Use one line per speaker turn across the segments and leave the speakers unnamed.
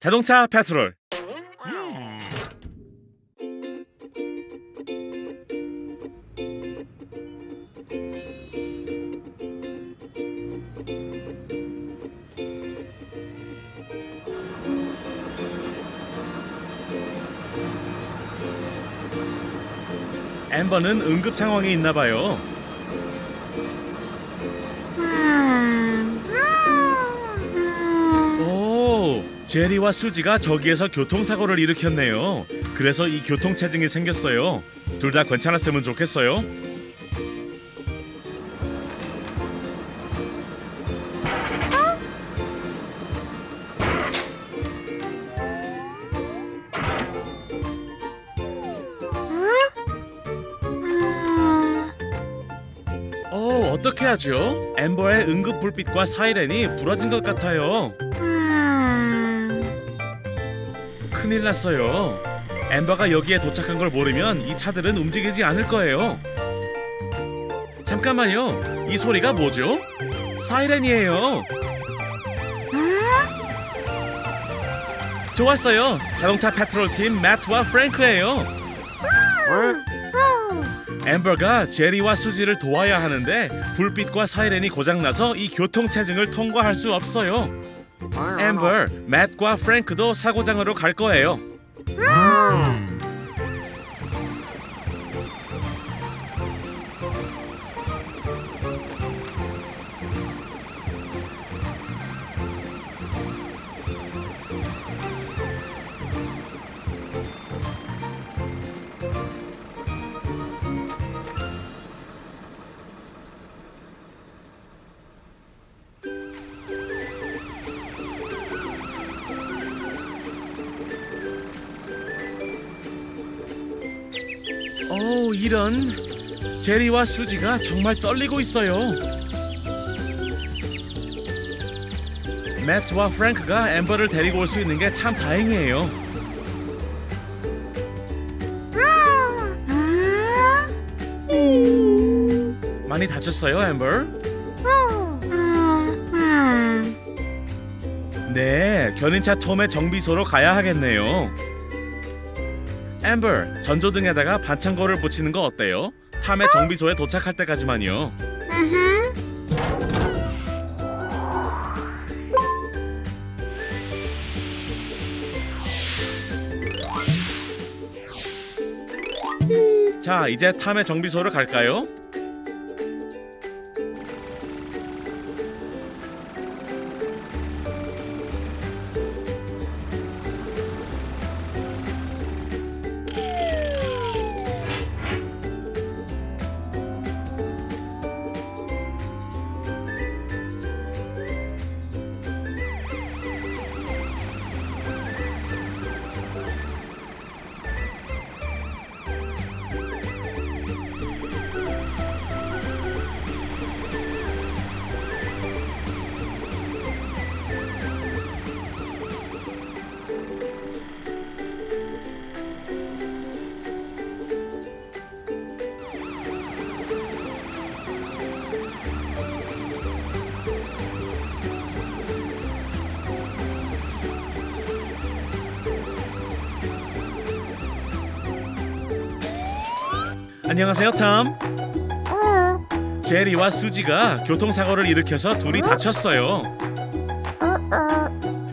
자동차 페트롤 엠버는 응급 상황에 있나 봐요. 제리와 수지가 저기에서 교통사고를 일으켰네요. 그래서 이 교통체증이 생겼어요. 둘 다 괜찮았으면 좋겠어요. 어, 어떻게 하죠? 엠버의 응급 불빛과 사이렌이 부러진 것 같아요. 큰일 났어요. 엠버가 여기에 도착한 걸 모르면 이 차들은 움직이지 않을 거예요. 잠깐만요. 이 소리가 뭐죠? 사이렌이에요. 좋았어요. 자동차 페트롤 팀 매트와 프랭크예요. 엠버가 제리와 수지를 도와야 하는데 불빛과 사이렌이 고장나서 이 교통 체증을 통과할 수 없어요. 엠버, 맷과 프랭크도 사고장으로 갈 거예요. 오, 이런. 제리와 수지가 정말 떨리고 있어요. 매트와 프랭크가 엠버를 데리고 올 수 있는 게 참 다행이에요. 많이 다쳤어요, 엠버? 네, 견인차 톰의 정비소로 가야 하겠네요. 엠버, 전조등에다가 반창고를 붙이는 거 어때요? 탐의 정비소에 도착할 때까지만요. 자, 이제 탐의 정비소로 갈까요? 안녕하세요, 탐. 제리와 수지가 교통사고를 일으켜서 둘이 다쳤어요.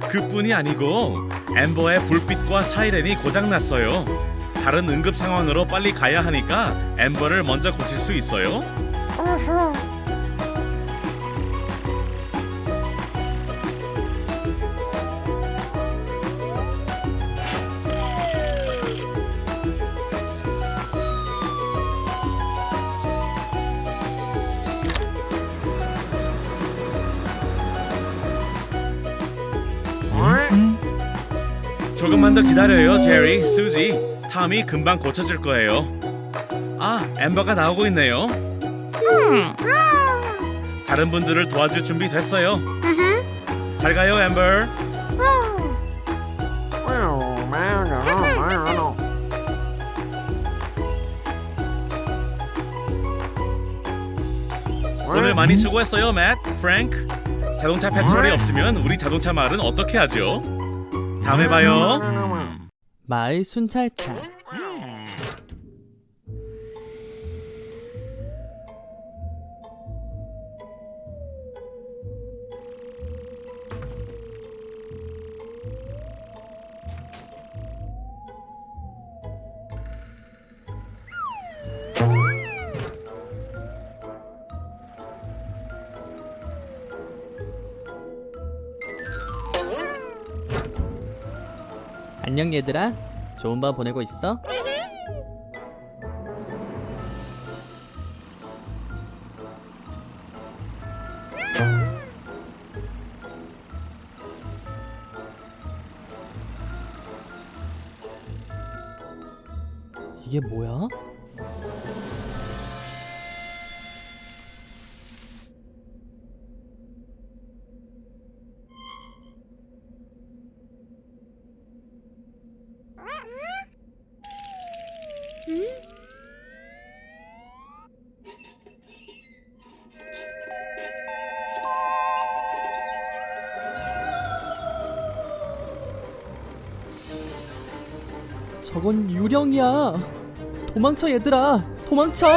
그뿐이 아니고 엠버의 불빛과 사이렌이 고장났어요. 다른 응급 상황으로 빨리 가야 하니까 엠버를 먼저 고칠 수 있어요? 조금만 더 기다려요, 제리, 수지. 탐이 금방 고쳐질 거예요. 아, 엠버가 나오고 있네요. 다른 분들을 도와줄 준비 됐어요. 잘 가요, 엠버. 오늘 많이 수고했어요, 맷, 프랭크. 자동차 페트롤이 없으면 우리 자동차 마을은 어떻게 하죠? 다음에 봐요.
마을 순찰차 안녕 얘들아 좋은 밤 보내고 있어? 이게 뭐야? 저건 유령이야. 도망쳐 얘들아. 도망쳐.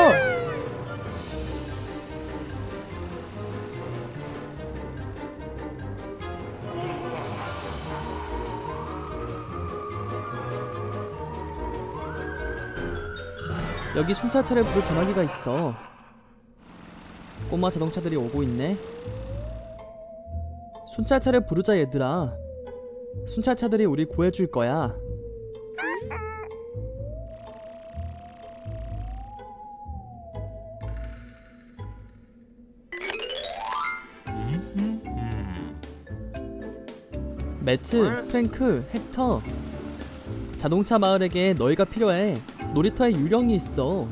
여기 순찰차를 부를 전화기가 있어. 꼬마 자동차들이 오고 있네. 순찰차를 부르자 얘들아. 순찰차들이 우리 구해줄 거야. 매츠, 프랭크, 헥터. 자동차 마을에게 너희가 필요해. 놀이터에 유령이 있어.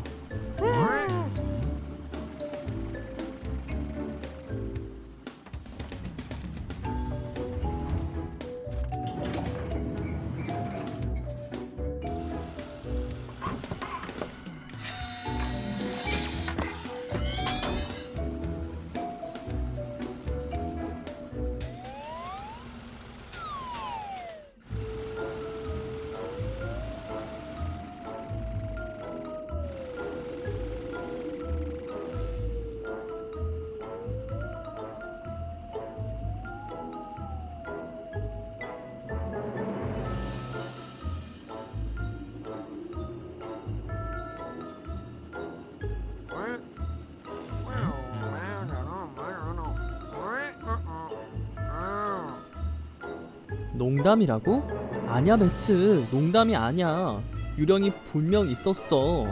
농담이라고? 아니야 매츠 농담이 아니야 유령이 분명 있었어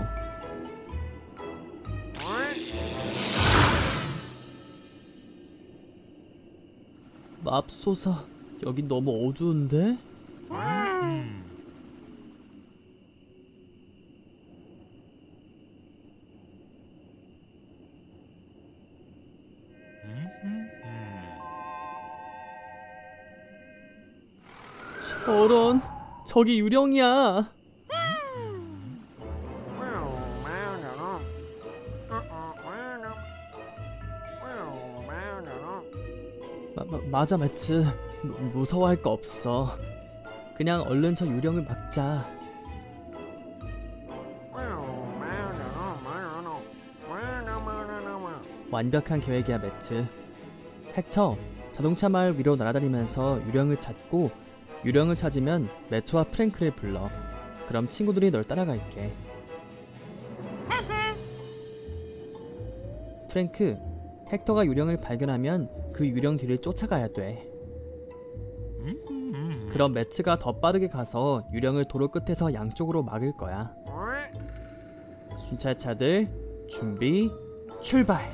맙소사 여긴 너무 어두운데? 저런 저기 유령이야. 마, 마, 맞아 매츠. 무, 무서워할 거 없어. 그냥 얼른 저 유령을 막자. 완벽한 계획이야 매트 헥터 자동차 마을 위로 날아다니면서 유령을 찾고 유령을 찾으면 매트와 프랭크를 불러. 그럼 친구들이 널 따라갈게. 프랭크 헥터가 유령을 발견하면 그 유령 뒤를 쫓아가야 돼. 그럼 매트가 더 빠르게 가서 유령을 도로 끝에서 양쪽으로 막을 거야. 순찰차들 준비 출발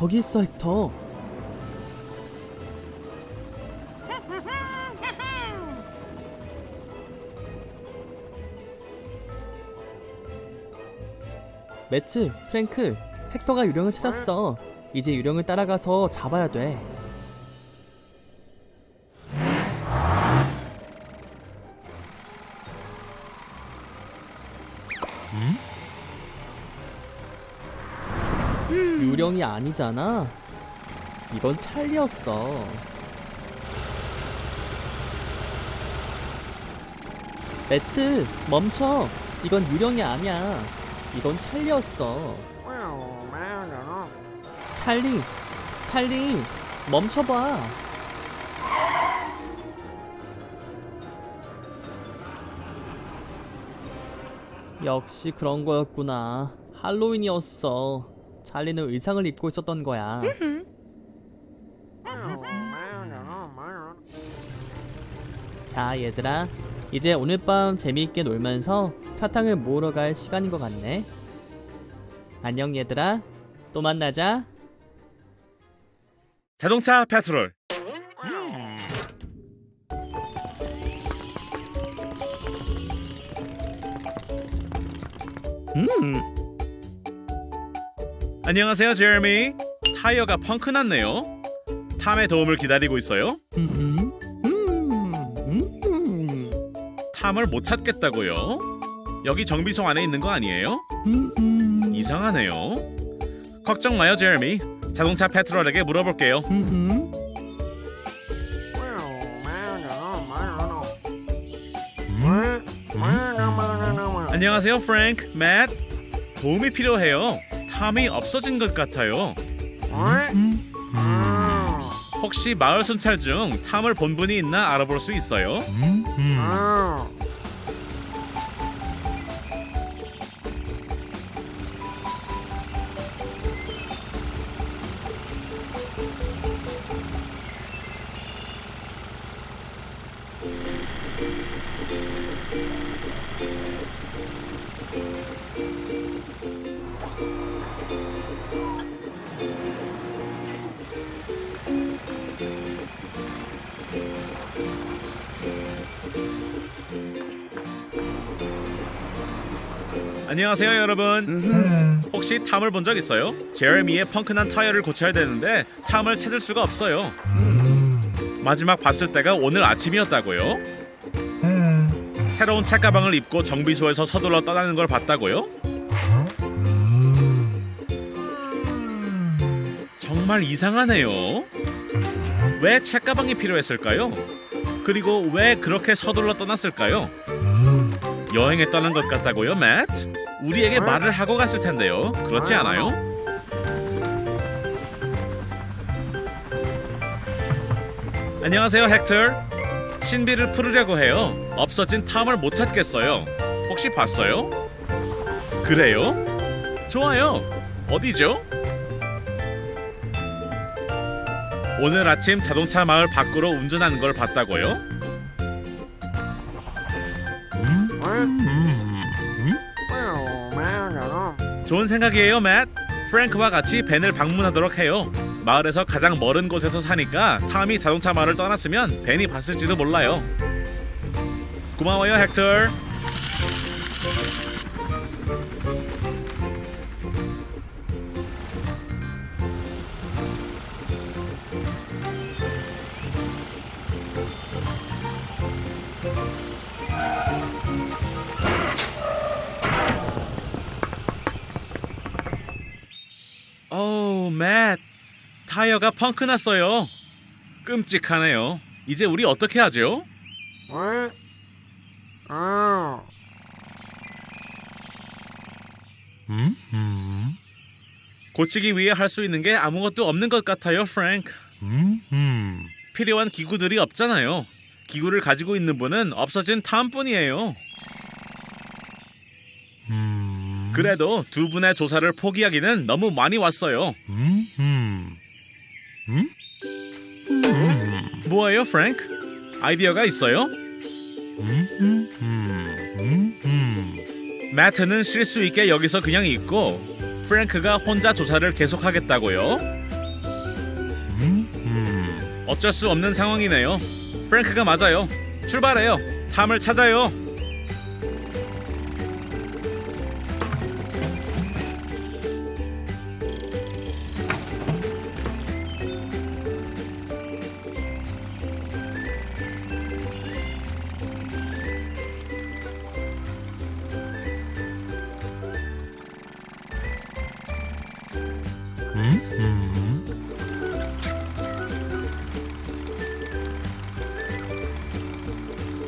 저기 있어, 헥터. 매츠, 프랭크, 헥터가 유령을 찾았어. 이제 유령을 따라가서 잡아야 돼. 유령이 아니잖아. 이건 찰리였어. 매트, 멈춰. 이건 유령이 아니야. 이건 찰리였어. 찰리, 찰리, 멈춰봐. 역시 그런 거였구나. 할로윈이었어. 찰리는 의상을 입고 있었던 거야. 자, 얘들아. 이제 오늘 밤 재미있게 놀면서 사탕을 모으러 갈 시간인 것 같네. 안녕, 얘들아. 또 만나자.
자동차 페트롤.
음,
안녕하세요, 제레미. 타이어가 펑크 났네요. 탐의 도움을 기다리고 있어요.
음, 음, 음,
탐을 못 찾겠다고요? 여기 정비소 안에 있는 거 아니에요?
음, 음,
이상하네요. 걱정 마요, 제레미. 자동차 페트롤에게 물어볼게요.
음,
안녕하세요, 프랭크, 맷. 도움이 필요해요. 탐이 없어진 것 같아요. 혹시 마을 순찰 중 탐을 본 분이 있나 알아볼 수 있어요? 안녕 여러분.
음.
혹시 탐을 본 적 있어요? 제레미의 펑크난 타이어를 고쳐야 되는데 탐을 찾을 수가 없어요. 마지막 봤을 때가 오늘 아침이었다고요? 새로운 책가방을 입고 정비소에서 서둘러 떠나는 걸 봤다고요? 정말 이상하네요. 왜 책가방이 필요했을까요? 그리고 왜 그렇게 서둘러 떠났을까요? 여행에 떠난 것 같다고요, 맷? 우리에게 말을 하고 갔을 텐데요. 그렇지 않아요? 안녕하세요, 헥터. 신비를 풀으려고 해요. 없어진 탐을 못 찾겠어요. 혹시 봤어요? 그래요? 좋아요. 어디죠? 오늘 아침 자동차 마을 밖으로 운전하는 걸 봤다고요? 좋은 생각이에요, 맷. 프랭크와 같이 벤을 방문하도록 해요. 마을에서 가장 멀은 곳에서 사니까 탐이 자동차 마을을 떠났으면 벤이 봤을지도 몰라요. 고마워요, 헥터. 맷. 타이어가 펑크 났어요. 끔찍하네요. 이제 우리 어떻게 하죠? 고치기 위해 할 수 있는 게 아무것도 없는 것 같아요, 프랭크. 필요한 기구들이 없잖아요. 기구를 가지고 있는 분은 없어진 탐뿐이에요. 그래도 두 분의 조사를 포기하기는 너무 많이 왔어요. 뭐예요, 프랭크? 아이디어가 있어요? 매트는 쉴 수 있게 여기서 그냥 있고 프랭크가 혼자 조사를 계속하겠다고요? 어쩔 수 없는 상황이네요. 프랭크가 맞아요. 출발해요. 탐을 찾아요.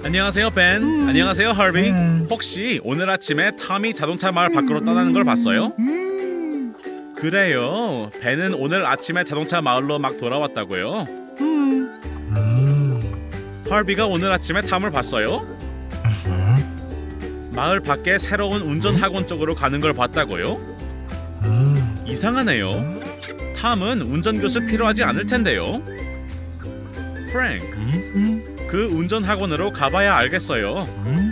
안녕하세요 벤. 안녕하세요 하비. 혹시 오늘 아침에 탐이 자동차 마을 밖으로 떠나는 걸 봤어요? 그래요. 벤은 오늘 아침에 자동차 마을로 막 돌아왔다고요. 하비가 오늘 아침에 탐을 봤어요? 마을 밖에 새로운 운전 학원 쪽으로 가는 걸 봤다고요? 이상하네요. 탐은 운전 교수 필요하지 않을 텐데요. 프랭크, 그 운전 학원으로 가봐야 알겠어요. 아,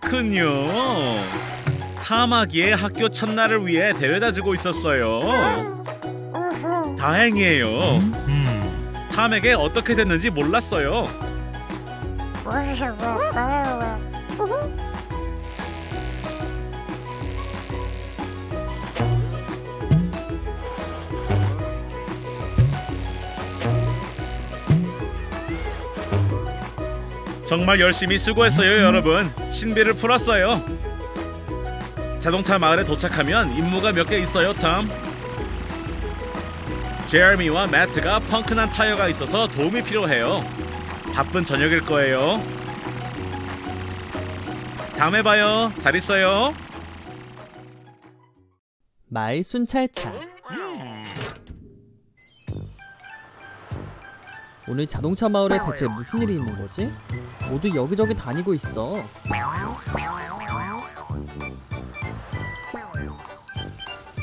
그렇군요. 탐하기에 학교 첫날을 위해 대회다 주고 있었어요. 다행이에요. 탐에게 어떻게 됐는지 몰랐어요. 정말 열심히 수고했어요, 여러분. 신비를 풀었어요. 자동차 마을에 도착하면 임무가 몇 개 있어요, 탐. 제르미와 매트가 펑크난 타이어가 있어서 도움이 필요해요. 바쁜 저녁일 거예요. 다음에 봐요. 잘 있어요.
마을 순찰차 오늘 자동차 마을에 대체 무슨 일이 있는 거지? 모두 여기저기 다니고 있어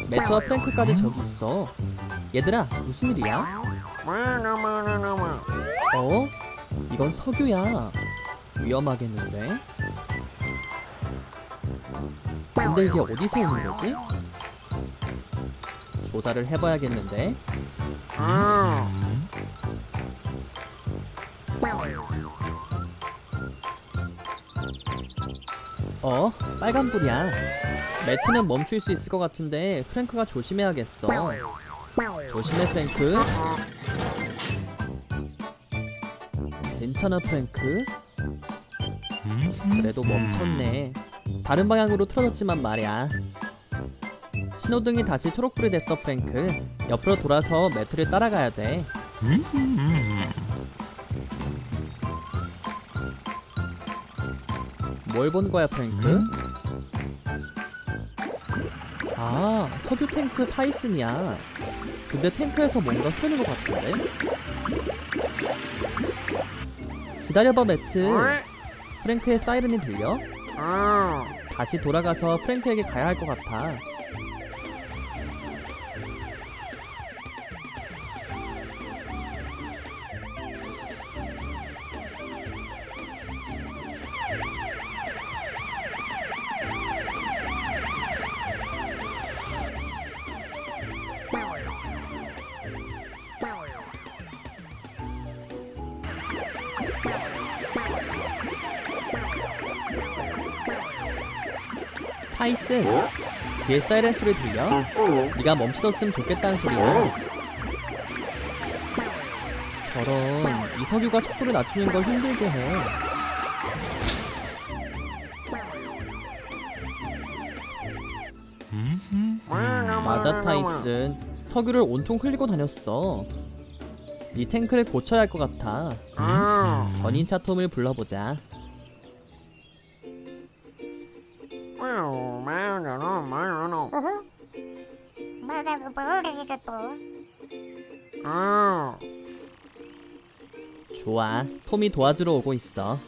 매트와 프랭크까지 저기 있어 얘들아 무슨 일이야? 어? 이건 석유야 위험하겠는데? 근데 이게 어디서 오는 거지? 조사를 해봐야겠는데 어? 빨간불이야. 매트는 멈출 수 있을 것 같은데 프랭크가 조심해야겠어. 조심해 프랭크. 괜찮아 프랭크? 그래도 멈췄네. 다른 방향으로 틀어졌지만 말이야. 신호등이 다시 초록불이 됐어 프랭크. 옆으로 돌아서 매트를 따라가야 돼 뭘 본 거야 프랭크? 아 석유 탱크 타이슨이야 근데 탱크에서 뭔가 흐르는 것 같은데? 기다려봐 매트 프랭크의 사이렌이 들려? 다시 돌아가서 프랭크에게 가야 할 것 같아 타이슨 뒤에 사이렌 소리 들려? 네가 멈춰졌으면 좋겠다는 소리야. 저런 이 석유가 속도를 낮추는 걸 힘들게 해. 맞아 타이슨. 석유를 온통 흘리고 다녔어. 네 탱크를 고쳐야 할 것 같아. 견인차 톰을 불러보자 어. 좋아. 톰이 도와주러 오고 있어.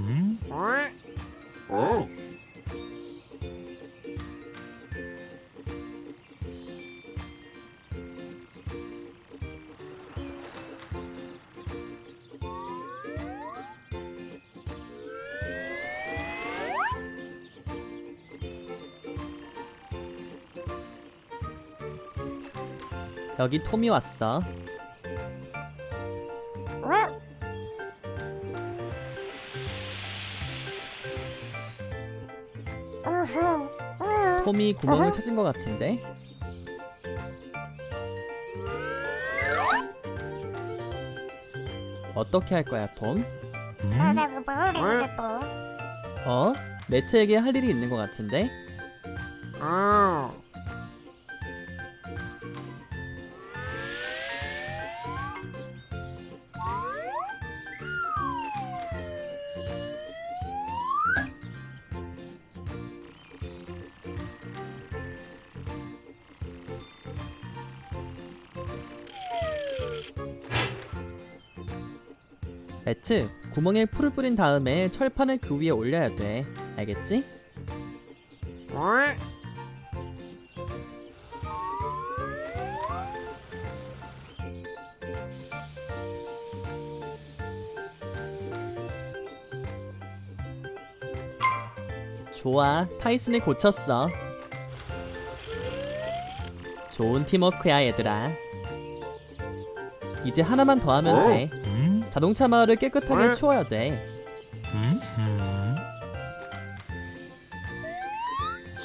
음? 어? 여기 톰이 왔어. 톰이 구멍을 찾은 것 같은데? 어떻게 할 거야, 톰? 어? 매트에게 할 일이 있는 것 같은데? 매트, 구멍에 풀을 뿌린 다음에 철판을 그 위에 올려야 돼. 알겠지? 좋아, 타이슨을 고쳤어. 좋은 팀워크야, 얘들아. 이제 하나만 더 하면 돼. 자동차 마을을 깨끗하게 치워야 돼.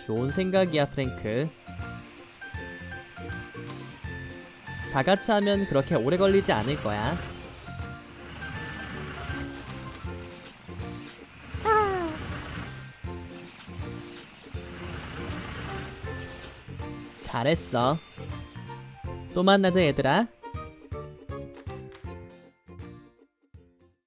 좋은 생각이야, 프랭크. 다 같이 하면 그렇게 오래 걸리지 않을 거야. 잘했어. 또 만나자, 얘들아.